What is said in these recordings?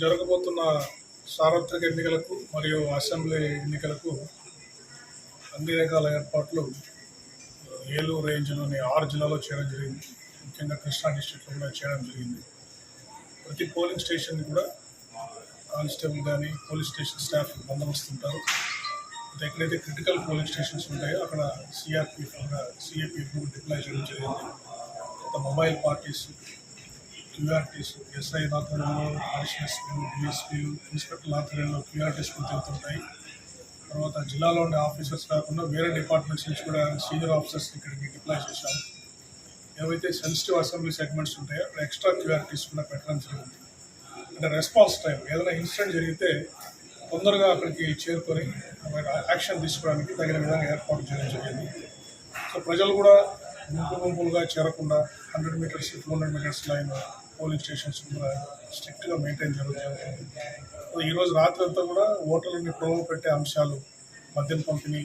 జరగబోతున్న సార్వత్రిక ఎన్నికలకు మరియు అసెంబ్లీ ఎన్నికలకు అన్ని రకాల ఏర్పాట్లు ఏలూరు రేంజ్లోని ఆరు జిల్లాలో చేయడం జరిగింది. ముఖ్యంగా కృష్ణా డిస్టిక్లో కూడా చేయడం జరిగింది. ప్రతి పోలింగ్ స్టేషన్ కూడా కానిస్టేబుల్ కానీ పోలీస్ స్టేషన్ స్టాఫ్ బందోబస్తు ఉంటారు ఎక్కడైతే క్రిటికల్ పోలింగ్ స్టేషన్స్ ఉంటాయో అక్కడ సిఆర్పిఎఫ్ సిఏపీఎఫ్ డిప్లాయ్ చేయడం జరిగింది. కొత్త మొబైల్ పార్టీస్ క్యూఆర్టీస్ ఎస్ఐ ఆధ్వర్యంలో ఆర్ఎస్ఎస్పీలు డిఎస్పీలు ఇన్స్పెక్టర్ ఆధ్వర్యంలో క్యూఆర్టీస్ జరుగుతుంటాయి తర్వాత జిల్లాలో ఉండే ఆఫీసర్స్ కాకుండా వేరే డిపార్ట్మెంట్స్ నుంచి కూడా సీనియర్ ఆఫీసర్స్ ఇక్కడికి డిప్లాయ్ చేశారు. ఏవైతే సెన్సిటివ్ అసెంబ్లీ సెగ్మెంట్స్ ఉంటాయో అక్కడ ఎక్స్ట్రా క్యూఆర్టీస్ కూడా పెట్టడం జరిగింది అంటే రెస్పాన్స్ టైం ఏదైనా ఇన్సిడెంట్ జరిగితే తొందరగా అక్కడికి చేరుకొని యాక్షన్ తీసుకోవడానికి తగిన విధంగా ఏర్పాటు చేయడం జరిగింది. సో ప్రజలు కూడా గుంపు గుంపులుగా చేరకుండా hundred metres two hundred metres line polling stations కూడా స్ట్రిక్ట్గా మెయింటైన్ జరుగుతుంది. సో ఈరోజు రాత్రి అంతా కూడా ఓటర్లని ప్రలోభ పెట్టే అంశాలు మద్యం పంపిణీ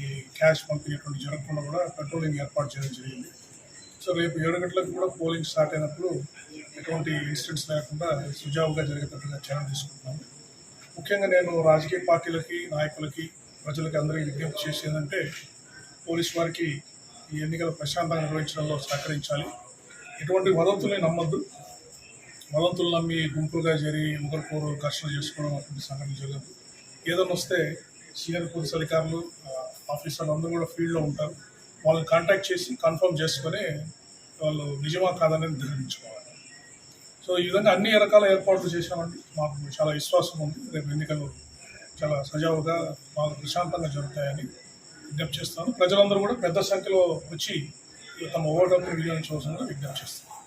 ఈ క్యాష్ పంపిణీ ఇటువంటి జరగకుండా కూడా పెట్రోలింగ్ ఏర్పాటు చేయడం జరిగింది. సో రేపు ఏడు గంటలకు కూడా పోలింగ్ స్టార్ట్ అయినప్పుడు ఎటువంటి ఇన్సిడెంట్స్ లేకుండా సుజావుగా జరిగేటట్టుగా చర్యలు తీసుకుంటున్నాము ముఖ్యంగా నేను రాజకీయ పార్టీలకి నాయకులకి ప్రజలకి అందరికీ విజ్ఞప్తి చేసేదంటే పోలీస్ వారికి ఈ ఎన్నికలు ప్రశాంతంగా నిర్వహించడంలో సహకరించాలి. ఎటువంటి వదంతుల్ని నమ్మద్దు. వదంతులు నమ్మి గుంపులుగా చేరి ఒకరికొకరు ఘర్షణ చేసుకోవడం అటువంటి సంఘటన జరగదు. ఏదైనా వస్తే సీనియర్ పోలీస్ అధికారులు ఆఫీసర్లు అందరూ కూడా ఫీల్డ్లో ఉంటారు. వాళ్ళని కాంటాక్ట్ చేసి కన్ఫర్మ్ చేసుకొని వాళ్ళు నిజమా కాదని నిర్ధారించుకోవాలి. సో ఈ విధంగా అన్ని రకాల ఏర్పాట్లు చేశామండి. మాకు చాలా విశ్వాసం ఉంది. రేపు ఎన్నికలు చాలా సజావుగా బాగా ప్రశాంతంగా జరుగుతాయని విజ్ఞప్తి చేస్తాను. ప్రజలందరూ కూడా పెద్ద సంఖ్యలో వచ్చి తమ ఓటు హక్కును వినియోగించవలసిందిగా విజ్ఞప్తి చేస్తాను.